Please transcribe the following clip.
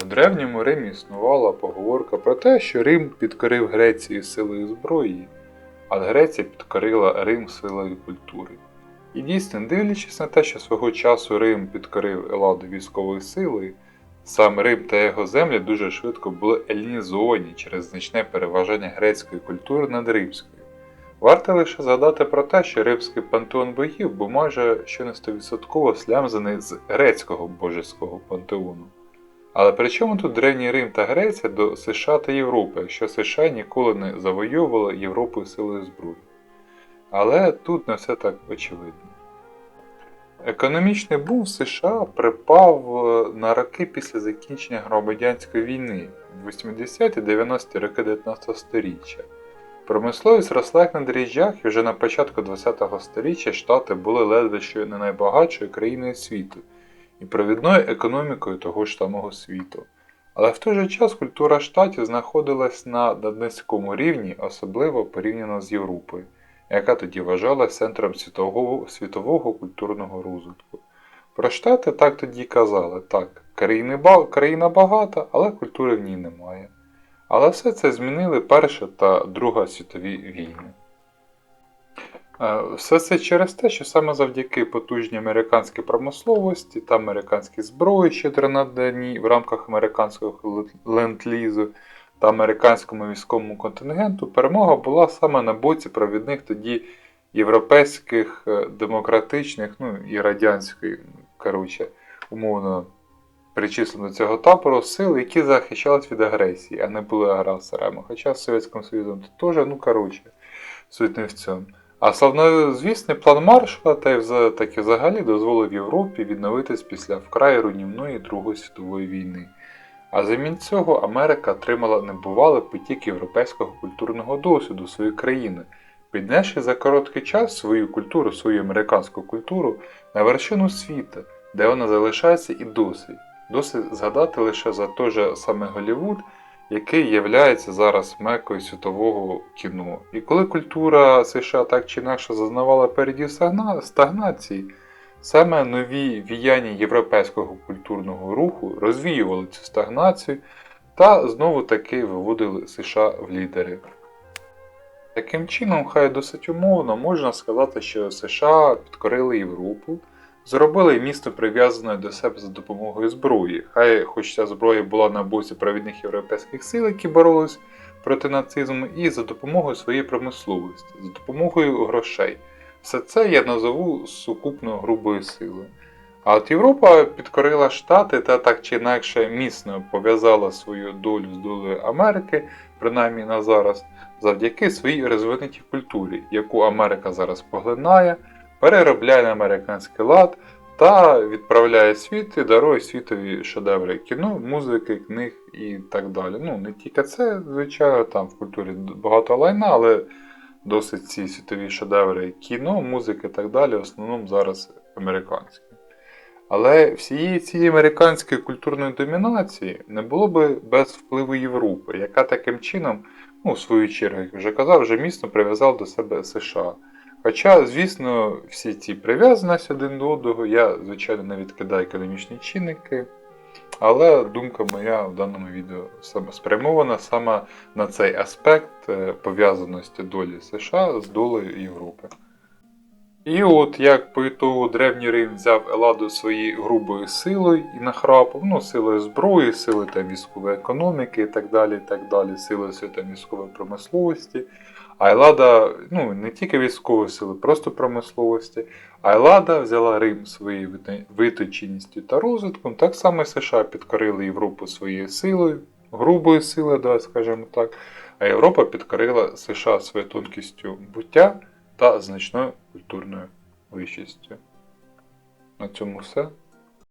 В древньому Римі існувала поговорка про те, що Рим підкорив Грецію силою зброї, а Греція підкорила Рим силою культури. І дійсно, дивлячись на те, що свого часу Рим підкорив Еладу військовою силою, сам Рим та його землі дуже швидко були елінізовані через значне переважання грецької культури над римською. Варто лише згадати про те, що римський пантеон богів був майже що не стовідсотково слямзаний з грецького божеського пантеону. Але при чому тут Древній Рим та Греція до США та Європи, якщо США ніколи не завойовували Європу силою зброї? Але тут не все так очевидно. Економічний бум в США припав е, на роки після закінчення громадянської війни в 80-90-ті роки 19 століття. Промисловість росла як на дріжджах, і вже на початку 20-го століття Штати були ледве що не найбагатшою країною світу і провідною економікою того ж самого світу. Але в той же час культура штатів знаходилась на низькому рівні, особливо порівняно з Європою, яка тоді вважалася центром світового, світового культурного розвитку. Про Штати так тоді казали, так, країна багата, але культури в ній немає. Але все це змінили Перша та Друга світові війни. Е, Все це через те, що саме завдяки потужній американській промисловості та американській зброї, щедро наданій в рамках американського ленд-лізу та американському військовому контингенту, перемога була саме на боці провідних тоді європейських, е, демократичних, ну і радянської, коротше, умовно причислено цього табору сил, які захищались від агресії, а не були агресорами. Хоча з Совєтським Союзом теж, ну коротше, суть не в цьому. А славнозвісний план Маршала та й так і взагалі дозволив Європі відновитись після вкрай руйнівної Другої світової війни. А замін цього Америка отримала небувалий потік європейського культурного досвіду своєї країни, піднесши за короткий час свою культуру, свою американську культуру на вершину світу, де вона залишається і досі. Досить згадати лише за той же саме Голлівуд, який являється зараз мекою світового кіно. І коли культура США так чи інакше зазнавала переді стагна- стагнації, саме нові віяння європейського культурного руху розвіювали цю стагнацію та знову таки виводили США в лідери. Таким чином, хай досить умовно можна сказати, що США підкорили Європу, зробили місто прив'язаною до себе за допомогою зброї. Хай хоч ця зброя була на боці провідних європейських сил, які боролись проти нацизму, і за допомогою своєї промисловості, за допомогою грошей. Все це я назову сукупно грубою силою. А от Європа підкорила Штати та так чи інакше міцно пов'язала свою долю з долею Америки, принаймні на зараз, завдяки своїй розвинутій культурі, яку Америка зараз поглинає, переробляє на американський лад та відправляє світ і дарує світові шедеври кіно, музики, книг і так далі. Ну, не тільки це, звичайно, там в культурі багато лайна, але досить ці світові шедеври кіно, музики і так далі, в основному зараз американські. Але всієї цієї американської культурної домінації не було би без впливу Європи, яка таким чином, ну, в свою чергу, як вже казав, вже міцно прив'язала до себе США. Хоча, звісно, всі ці прив'язаності один до одного, я, звичайно, не відкидаю економічні чинники, але думка моя в даному відео спрямована саме на цей аспект е, пов'язаності долі США з долею Європи. І от як по ітогу Древній Рим взяв Еладу своєю грубою силою і нахрапав, ну, силою зброї, силою там військової економіки і так далі, і так далі, силою там військової промисловості. А Елада, ну не тільки військової сили, просто промисловості. А Елада взяла Рим своєю виточеністю та розвитком, так само і США підкорили Європу своєю силою, грубою силою, да, скажімо так, а Європа підкорила США своєю тонкістю буття та значною культурною вищістю. На цьому все.